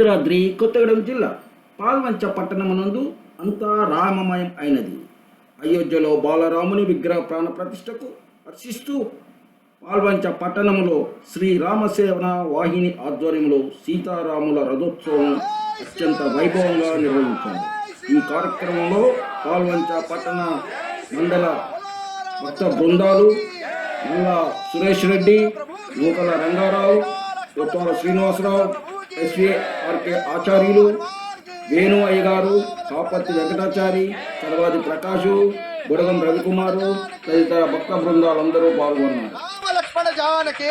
భద్రాద్రి కొత్తగూడెం జిల్లా పాల్వంచ పట్టణమునందు అంతా రామమయం అయినది. అయోధ్యలో బాలరాముని విగ్రహ ప్రాణ ప్రతిష్టకు హర్షిస్తూ పాల్వంచ పట్టణములో శ్రీ రామసేవన వాహిని ఆధ్వర్యంలో సీతారాముల రథోత్సవం అత్యంత వైభవంగా నిర్వహించారు. ఈ కార్యక్రమంలో పాల్వంచ పట్టణ మండల భక్త బృందాలు నల్ల సురేష్ రెడ్డి నూకల రంగారావు కొత్తవాల శ్రీనివాసరావు ఎస్విఆర్కే ఆచార్యులు వేణు అయ్య గారు కాపర్తి వెంకటాచారి చలవాది ప్రకాషు బుడగం రవికుమారు తదితర భక్త బృందాలందరూ పాల్గొన్నారు. లక్ష్మణ జానకి!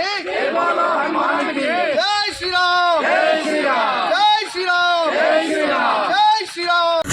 జై శ్రీరామ్! జై శ్రీరామ్! జై శ్రీరామ్! జై శ్రీరామ్! జై శ్రీరామ్!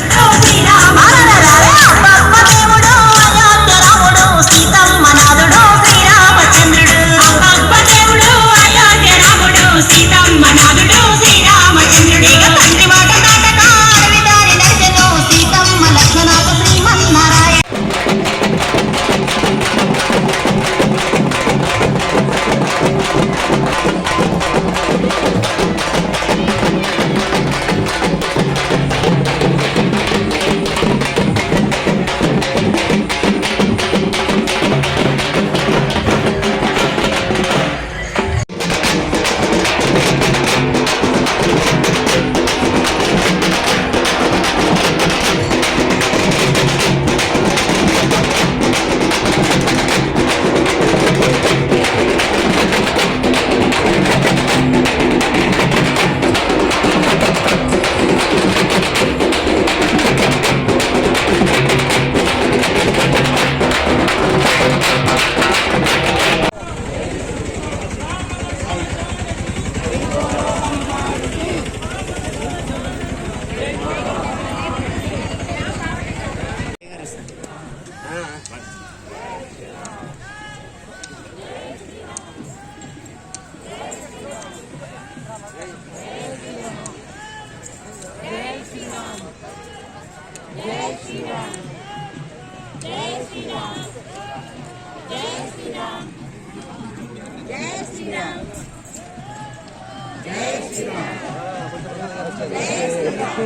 జై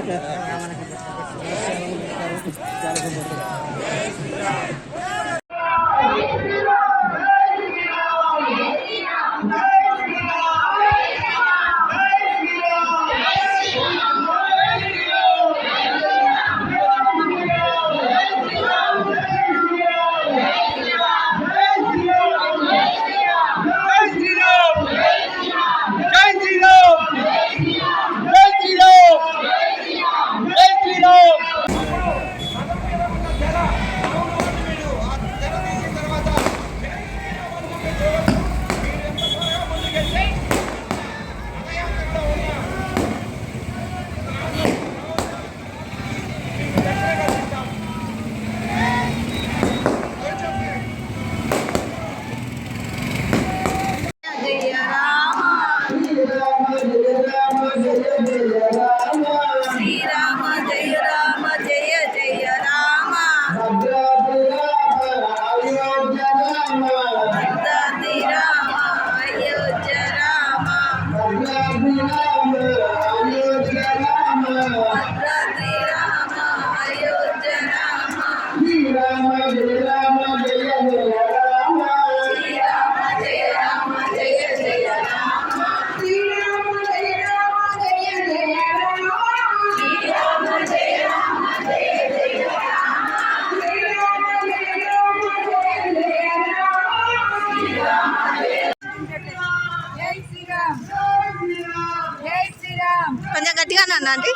కొంచెం గట్టిగా అన్న ఆంటీ